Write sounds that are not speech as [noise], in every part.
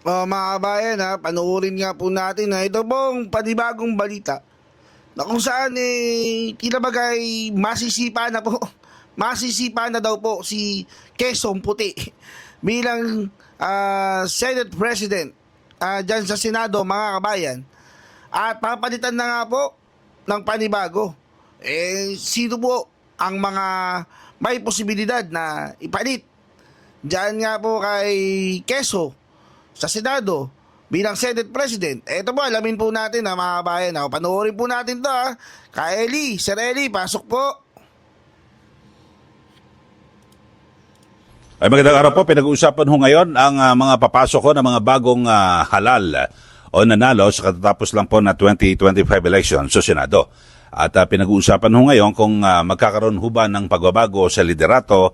Oh, mga kabayan ha, panuorin nga po natin na ito pong panibagong balita na kung saan eh, tila bagay masisipa na po, [laughs] masisipa na daw po si Quezon Puti bilang ah, Senate President ah, dyan sa Senado mga kabayan. At papalitan na nga po ng panibago. Eh, sino po ang mga may posibilidad na ipalit? Diyan nga po kay Keso sa Senado bilang Senate President. Ito po, alamin po natin na mga kabayan. Ako, panoorin po natin to ha. Kay Eli, Sir Eli, pasok po. Ay magandang araw po, pinag-uusapan ho ngayon ang ah, mga papasok ko ng mga bagong ah, halal o nanalo sa katatapos lang po na 2025 election sa Senado. At ah, pinag-uusapan ho ngayon kung ah, magkakaroon ho ba ng pagbabago sa liderato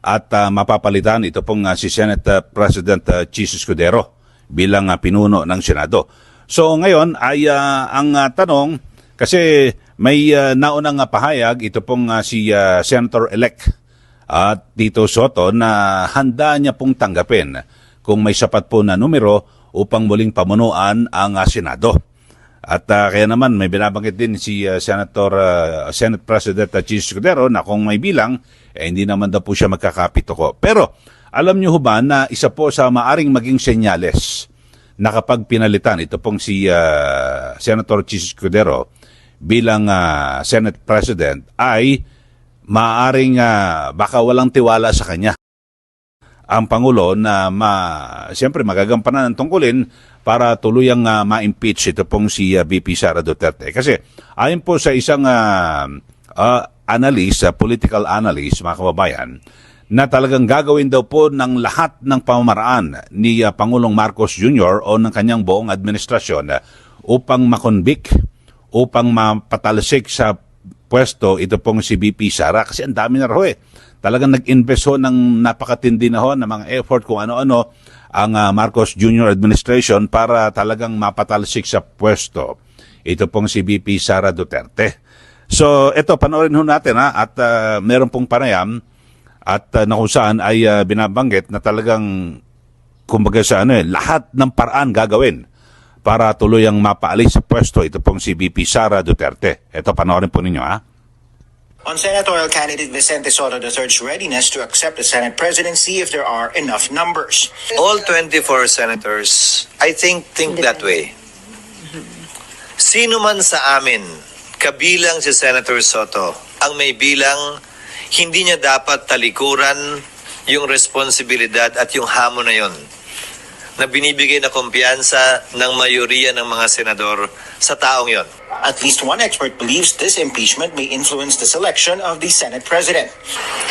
at ah, mapapalitan ito pong ah, si Senate ah, President uh, Chis Escudero bilang ah, pinuno ng Senado. So ngayon ay ah, ang ah, tanong kasi may ah, naunang ah, pahayag ito pong ah, si ah, Senator-elect at Tito Soto na handa niya pong tanggapin kung may sapat po na numero upang muling pamunuan ang ah, Senado. At ah, kaya naman may binabanggit din si ah, Senator ah, Senate President uh, Chis Escudero na kung may bilang eh, hindi naman daw po siya magkakapito ko. Pero alam niyo ho ba na isa po sa maaring maging senyales na kapag pinalitan ito pong si ah, Senator Chis Escudero bilang ah, Senate President ay maaring ah, baka walang tiwala sa kanya ang Pangulo na ma, siyempre magagampanan ng tungkulin para tuluyang ah, ma-impeach ito pong si ah, VP Sara Duterte. Kasi ayon po sa isang ah, ah, analyst, ah, political analyst, mga kababayan, na talagang gagawin daw po ng lahat ng pamamaraan ni ah, Pangulong Marcos Jr. o ng kanyang buong administrasyon ah, upang makonvict, upang mapatalsik sa pwesto ito pong si VP Sara kasi ang dami na raw eh. Talagang nag-invest ho ng napakatindi na ho ng mga effort kung ano-ano ang ah, Marcos Jr. administration para talagang mapatalsik sa pwesto. Ito pong si VP Sara Duterte. So, ito, panoorin ho natin ha, at ah, meron pong panayam at ah, na kung saan ay ah, binabanggit na talagang kumbaga sa ano eh, lahat ng paraan gagawin para tuluyang mapaalis sa pwesto ito pong si VP Sara Duterte. Ito, panoorin po ninyo ha. On senatorial candidate Vicente Soto III's readiness to accept the Senate presidency if there are enough numbers. all 24 senators, I think, think that way. Sino man sa amin, kabilang si Senator Soto, ang may bilang, hindi niya dapat talikuran yung responsibilidad at yung hamon na yon na binibigay na kumpiyansa ng mayoriya ng mga senador sa taong yon. At least one expert believes this impeachment may influence the selection of the Senate president.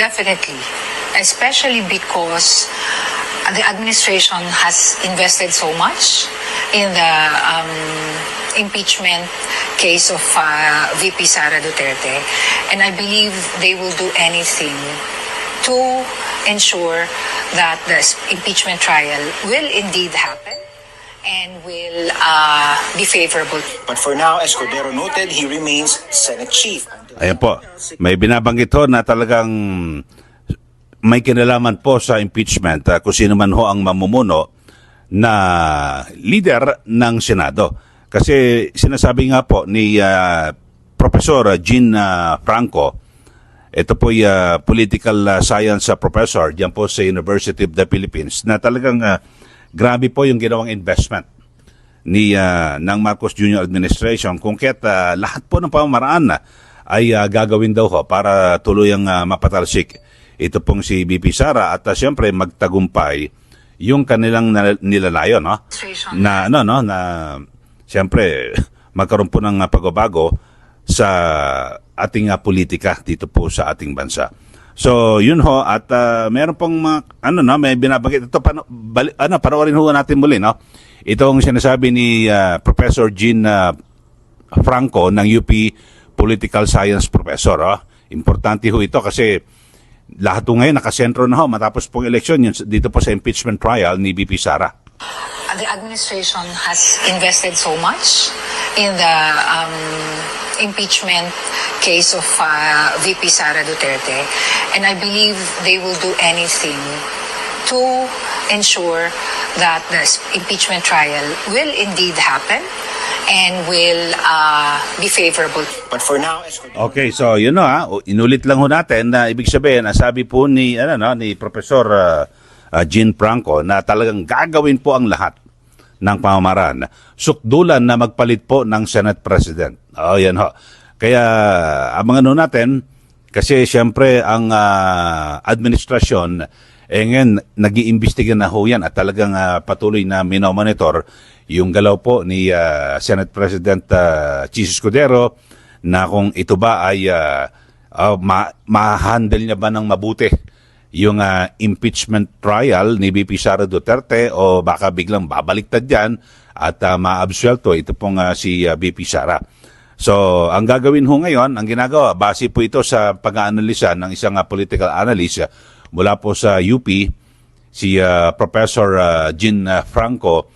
Definitely, especially because the administration has invested so much in the um, impeachment case of uh, VP Sara Duterte, and I believe they will do anything to ensure that the impeachment trial will indeed happen and will uh, be favorable But for now, as Cordero noted, he remains Senate chief. Ayan po, may binabanggit ho na talagang may kinalaman po sa impeachment ah, kung sino man ho ang mamumuno na leader ng Senado. Kasi sinasabi nga po ni ah, Professor Jean ah, Franco, ito po ay ah, political ah, science ah, professor diyan po sa University of the Philippines na talagang ah, grabe po yung ginawang investment ni ah, ng Marcos Jr. administration. Kung kaya't ah, lahat po ng pamamaraan na ay ah, gagawin daw ho para tuluyang ah, mapatalsik ito pong si BP Sara at uh, siyempre magtagumpay yung kanilang nilalayo no? Na ano no? Na siyempre [laughs] magkaroon po ng pagbabago sa ating ah, politika dito po sa ating bansa. So, yun ho at ah, meron pong mga, ano no, may binabanggit ito pano, bali, ano panoorin ho natin muli no. Itong sinasabi ni ah, Professor Jean ah, Franco ng UP Political Science Professor. Oh. Importante ho ito kasi lahat ho ngayon nakasentro na ho matapos pong eleksyon yun, dito po sa impeachment trial ni BP Sara. the administration has invested so much in the um, impeachment case of uh, VP Sara Duterte, and I believe they will do anything to ensure that the impeachment trial will indeed happen and will uh, be favorable. But for now, Okay, so yun no ha, O, inulit lang ho natin na ibig sabihin, na sabi po ni ano no, ni Professor uh, uh, Jean Franco na talagang gagawin po ang lahat ng pamamaraan. Sukdulan na magpalit po ng Senate President. Oh, yan ho. Kaya abangan ho natin kasi siyempre ang ah, administrasyon eh ngayon nag-iimbestiga na ho yan at talagang ah, patuloy na minomonitor yung galaw po ni ah, Senate President uh, Chis Escudero na kung ito ba ay ah, ah, ma- ma-handle niya ba ng mabuti yung ah, impeachment trial ni BP Sara Duterte o baka biglang babaliktad yan at uh, maabsuelto ito pong ah, si ah, BP Sara. So, ang gagawin ho ngayon, ang ginagawa, base po ito sa pag-aanalisa ng isang ah, political analyst ah, mula po sa UP, si ah, Professor ah, Jean Franco,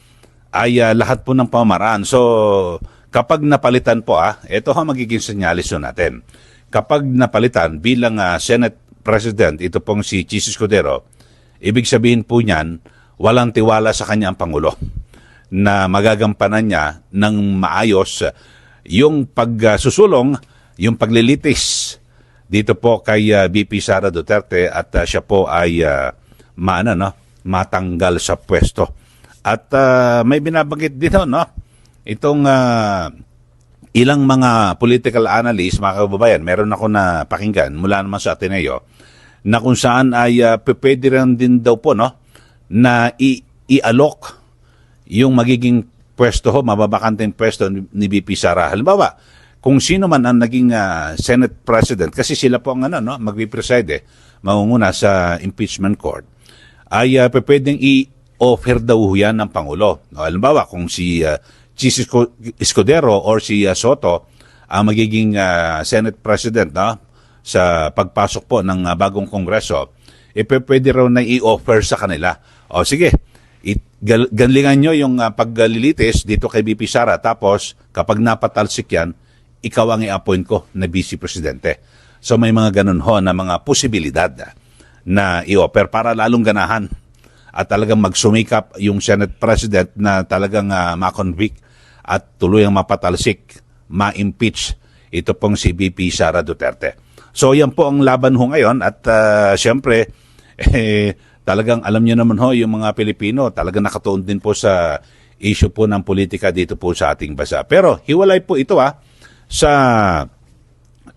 ay ah, lahat po ng pamaraan. So, kapag napalitan po, ah, ito ha magiging senyalis ho natin. Kapag napalitan bilang ah, Senate President, ito pong si Chis Escudero, ibig sabihin po niyan, walang tiwala sa kanya ang Pangulo na magagampanan niya ng maayos yung pagsusulong, yung paglilitis dito po kay ah, BP Sara Duterte at ah, siya po ay uh, maana no, matanggal sa pwesto. At ah, may binabanggit dito no, itong ah, ilang mga political analysts, mga kababayan, meron ako na pakinggan mula naman sa Ateneo, na kung saan ay uh, pwede rin din daw po, no, na i-alok yung magiging pwesto ho, mababakanteng pwesto ni, BP Sara. Halimbawa, kung sino man ang naging ah, Senate President, kasi sila po ang ano, no, magpipreside eh, mangunguna sa impeachment court, ay uh, pwedeng i-offer daw yan ng Pangulo. No, halimbawa, kung si uh, Chis Escudero or si uh, Soto ang magiging ah, Senate President no, sa pagpasok po ng ah, bagong Kongreso, eh pwede raw na i-offer sa kanila. O sige, it, gal- ganlingan nyo yung ah, paglilitis dito kay BP Sara. Tapos, kapag napatalsik yan, ikaw ang i-appoint ko na Vice Presidente. So may mga ganun ho na mga posibilidad na i-offer para lalong ganahan at talagang magsumikap yung Senate President na talagang ah, ma-convict at tuluyang mapatalsik, ma-impeach ito pong si BP Sara Duterte. So yan po ang laban ho ngayon at ah, siyempre eh, talagang alam niyo naman ho yung mga Pilipino talagang nakatuon din po sa issue po ng politika dito po sa ating bansa. Pero hiwalay po ito ah sa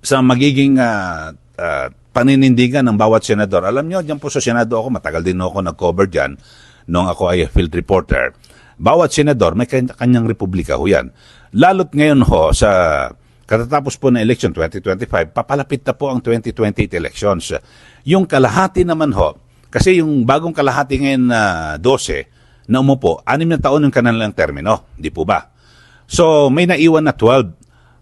sa magiging ah, ah, paninindigan ng bawat senador. Alam nyo, dyan po sa Senado ako, matagal din ako nag-cover dyan nung ako ay field reporter. Bawat senador, may kanya- kanyang republika ho yan. Lalot ngayon ho sa katatapos po ng election 2025, papalapit na po ang 2028 elections. Yung kalahati naman ho, kasi yung bagong kalahati ngayon na 12 na umupo, anim na taon yung kanilang termino, di po ba? So, may naiwan na 12.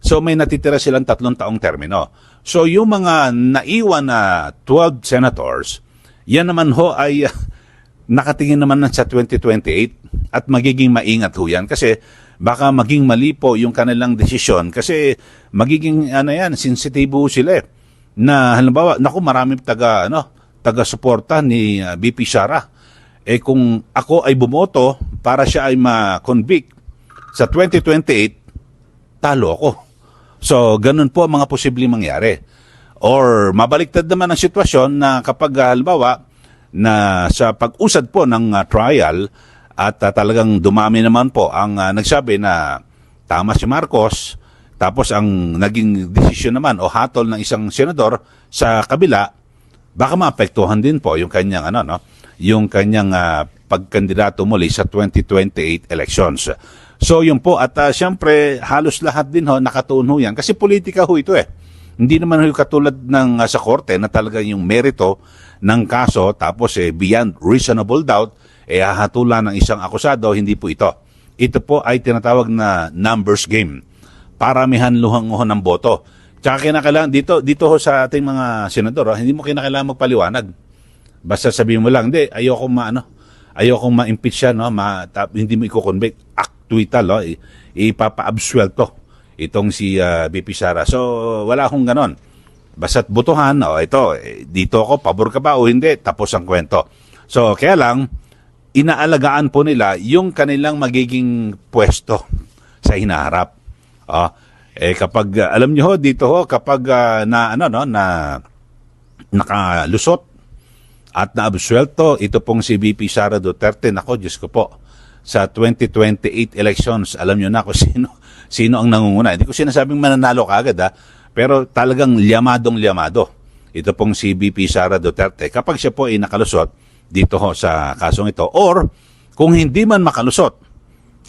So, may natitira silang tatlong taong termino. So, yung mga naiwan na 12 senators, yan naman ho ay [laughs] nakatingin naman na sa 2028 at magiging maingat ho yan kasi baka maging mali po yung kanilang desisyon kasi magiging ano yan, sensitibo sila eh. Na halimbawa, naku marami taga ano, taga-suporta ni uh, BP Sara. Eh kung ako ay bumoto para siya ay ma-convict sa 2028, talo ako. So, ganun po ang mga posibleng mangyari. Or mabaliktad naman ang sitwasyon na kapag ah, halimbawa na sa pag-usad po ng ah, trial at ah, talagang dumami naman po ang ah, nagsabi na tama si Marcos tapos ang naging desisyon naman o hatol ng isang senador sa kabila baka maapektuhan din po yung kanyang ano no yung kanyang ah, pagkandidato muli sa 2028 elections. So yun po at ah, siyempre halos lahat din ho nakatuon yan kasi politika ho ito eh. Hindi naman ho katulad ng ah, sa korte na talaga yung merito ng kaso tapos eh beyond reasonable doubt eh hahatulan ng isang akusado hindi po ito. Ito po ay tinatawag na numbers game. Paramihan luhang ho ng boto. Tsaka kinakailangan dito dito ho sa ating mga senador, ah, hindi mo kinakailangan magpaliwanag. Basta sabihin mo lang, hindi, ayoko ma, ano, ayoko ma-impeach siya, no, ma, ta, hindi mo i-convict, actuital, no, i- ipapa-absuelto itong si ah, BP Sara. So, wala akong ganon. Basta't butuhan, oh, ito, eh, dito ako, pabor ka ba o hindi, tapos ang kwento. So, kaya lang, inaalagaan po nila yung kanilang magiging pwesto sa hinaharap. Ah, eh kapag ah, alam niyo ho dito ho kapag ah, na ano no na nakalusot at naabsuelto ito pong si VP Sara Duterte nako Diyos ko po sa 2028 elections alam niyo na kung [laughs] sino sino ang nangunguna hindi ko sinasabing mananalo kaagad ha pero talagang liyamadong liyamado ito pong si VP Sara Duterte kapag siya po ay nakalusot dito ho sa kasong ito or kung hindi man makalusot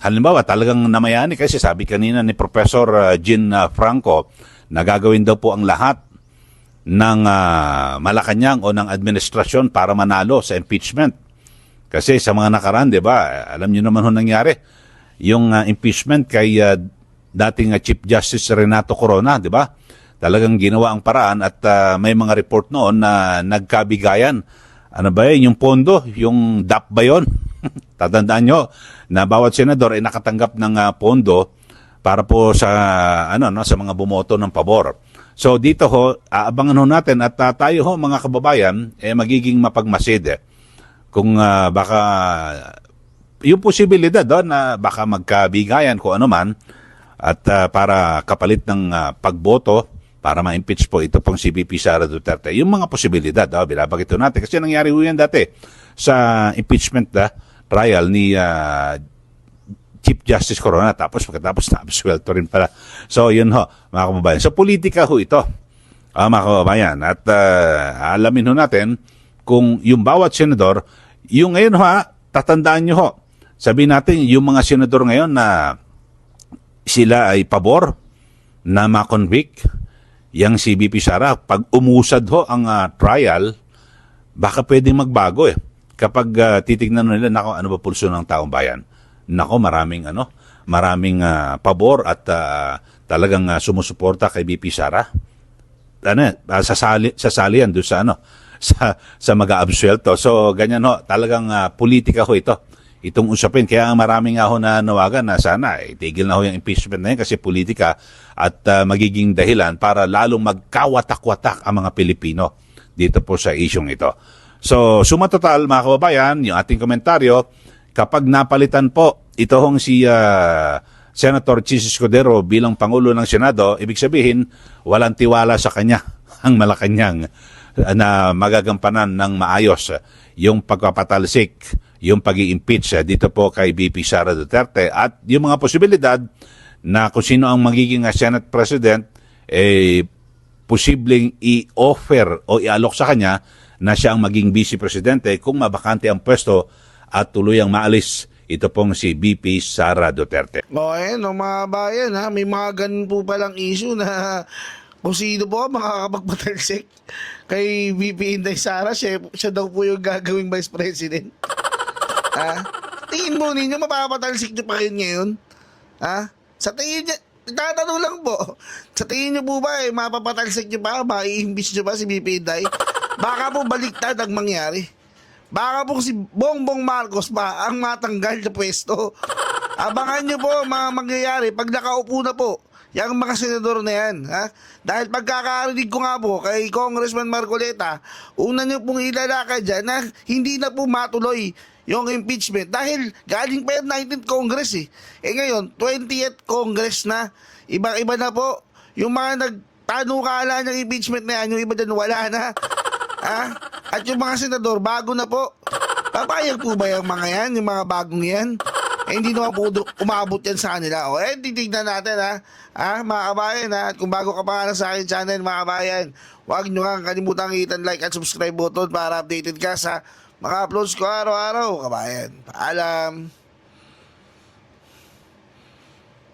Halimbawa, talagang namayani kasi sabi kanina ni Professor uh, Jean uh, Franco na gagawin daw po ang lahat ng uh, Malacanang o ng administrasyon para manalo sa impeachment. Kasi sa mga nakaraan, di ba, alam niyo naman ho nangyari, yung uh, impeachment kay uh, dating uh, Chief Justice Renato Corona, di ba? Talagang ginawa ang paraan at uh, may mga report noon na nagkabigayan. Ano ba yun? Yung pondo, yung DAP ba yun? [laughs] Tatandaan nyo na bawat senador ay nakatanggap ng ah, pondo para po sa ano no sa mga bumoto ng pabor. So dito ho aabangan ho natin at ah, tayo ho mga kababayan eh magiging mapagmasid eh. Kung ah, baka yung posibilidad do na baka magkabigayan kung ano man at ah, para kapalit ng ah, pagboto para ma-impeach po ito pong si VP Sara Duterte. Yung mga posibilidad, oh, binabagit ho natin. Kasi nangyari ho yan dati sa impeachment na trial ni ah, Chief Justice Corona tapos pagkatapos na absuelto rin pala. So yun ho, mga kababayan. So politika ho ito, ah, mga kababayan. At ah, alamin ho natin kung yung bawat senador, yung ngayon ho, tatandaan nyo ho, sabihin natin yung mga senador ngayon na sila ay pabor na ma-convict yang si BP Sara, pag umusad ho ang ah, trial, baka pwedeng magbago eh. Kapag ah, titignan nila, nako, ano ba pulso ng taong bayan? Nako, maraming ano, maraming ah, pabor at ah, talagang ah, sumusuporta kay BP Sara. Ano, ah, sasali, sasali yan doon sa ano, [laughs] sa, sa mag-aabsuelto. So, ganyan ho, talagang ah, politika ho ito itong usapin. Kaya maraming nga ho na nawagan na sana eh, tigil na ho yung impeachment na yan kasi politika at ah, magiging dahilan para lalong magkawatak-watak ang mga Pilipino dito po sa isyong ito. So, suma total mga kababayan, yung ating komentaryo, kapag napalitan po ito hong si ah, Senator Chis Escudero bilang Pangulo ng Senado, ibig sabihin, walang tiwala sa kanya [laughs] ang Malacanang na magagampanan ng maayos yung pagpapatalsik, yung pag impeach dito po kay BP Sara Duterte at yung mga posibilidad na kung sino ang magiging Senate President, eh, posibleng i-offer o i-alok sa kanya na siya ang maging Vice Presidente kung mabakante ang pwesto at tuluyang maalis ito pong si BP Sara Duterte. O ayan, o mga bayan ha, may mga ganun po palang issue na [laughs] kung sino po makakapagpatalsik kay VP Inday Sara, siya, siya daw po yung gagawing Vice President. [laughs] ha? Tingin mo ninyo, mapapatalsik niyo pa rin ngayon? Ha? Sa tingin niya, tatanong lang po, sa tingin niyo po ba, eh, mapapatalsik niyo pa, maiimbis niyo ba si VP Inday? Baka po baliktad ang mangyari. Baka po si Bongbong Marcos pa ang matanggal sa pwesto. Abangan nyo po mga mangyayari pag nakaupo na po yung mga senador na yan. Ha? Dahil pagkakarinig ko nga po kay Congressman Marcoleta, una nyo pong ilalakad dyan na hindi na po matuloy yung impeachment dahil galing pa yung 19th Congress eh. Eh ngayon, 20th Congress na. Ibang-iba na po. Yung mga nagtanukala ng impeachment na yan, yung iba dyan wala na. Ha? [laughs] At yung mga senador, bago na po. Papayag po ba yung mga yan, yung mga bagong yan? Eh, hindi naman po umabot yan sa kanila. O, eh, titignan natin, ha? Ha, mga kabayan, ha? At kung bago ka pa nga sa akin channel, mga kabayan, huwag nyo kang kalimutan hitan like at subscribe button para updated ka sa mga uploads ko araw-araw, kabayan. Paalam!